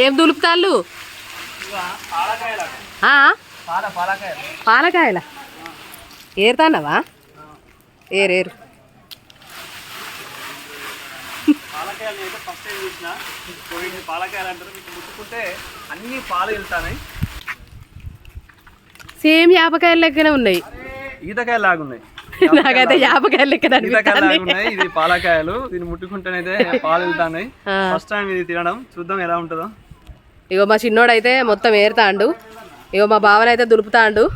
ఏం దులుపుతాళ్ళు? పాలకాయల ఏరుతానవా ఏరేరు పాలకాయలు? అయితే first time చూసిన పోయింది పాలకాయలు అంటారు మీకు ముట్టుకుంటే అన్ని పాలు వెళ్తాయి సేమ్ యాపకాయల లెక్కనే ఉన్నాయి. ఈతకాయలు లాగున్నాయి నాకైతే యాపకాయల లాగున్నాయి. ఇది పాలకాయలు. దీన్ని ముట్టుకుంటేనైతే పాలు వెళ్తాయి. ఫస్ట్ టైం ఇది తినడం. చూద్దాం ఎలా ఉంటుందో. ఇగో మా చిన్నోడైతే మొత్తం ఏరుతాండు. ఇగో మా బావనైతే దులుపుతాండు.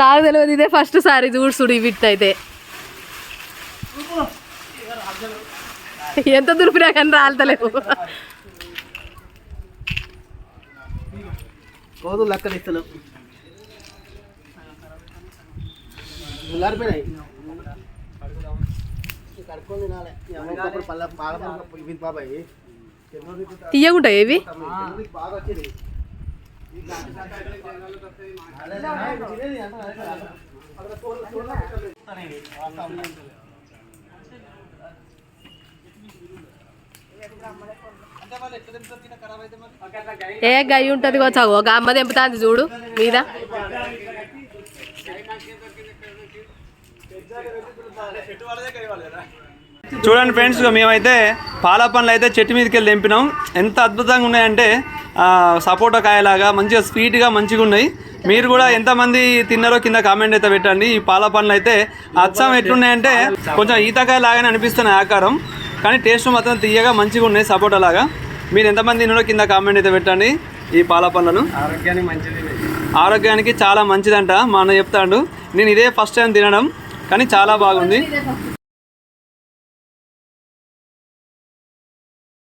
నాకు తెలియదు ఇదే ఫస్ట్ సారి చూడుసుడు వీటినైతే ఎంత దులిపినా కానీ రాలతలేవు. కోదులు లెక్కలు ఇస్తలు ఉల్లారిపోయినాయి కడుక్కొని తినాలి పళ్ళ ఇది బాబాయ్ ఇవి బాగా ఏ గై ఉంటుంది కొంచెం ఒక అమ్మ తెంపుతాంది చూడు మీద. చూడండి ఫ్రెండ్స్ మేమైతే పాల పండ్లు అయితే చెట్టు మీదకి వెళ్ళి తెంపినాం. ఎంత అద్భుతంగా ఉన్నాయంటే సపోటా కాయలాగా మంచిగా స్వీట్గా మంచిగా ఉన్నాయి. మీరు కూడా ఎంతమంది తిన్నారో కింద కామెంట్ అయితే పెట్టండి. ఈ పాల పండ్లు అయితే అచ్చం ఎట్లున్నాయంటే కొంచెం ఈతకాయ లాగానే అనిపిస్తున్నాయి ఆకారం కానీ టేస్ట్ మాత్రం తీయగా మంచిగా ఉన్నాయి సపోటా లాగా. మీరు ఎంతమంది తిన్నారో కింద కామెంట్ అయితే పెట్టండి ఈ పాల పండ్లను. ఆరోగ్యానికి మంచిది. ఆరోగ్యానికి చాలా మంచిదంట మా అన్న చెప్తాడు. నేను ఇదే ఫస్ట్ టైం తినడం. కానీ చాలా బాగుంది.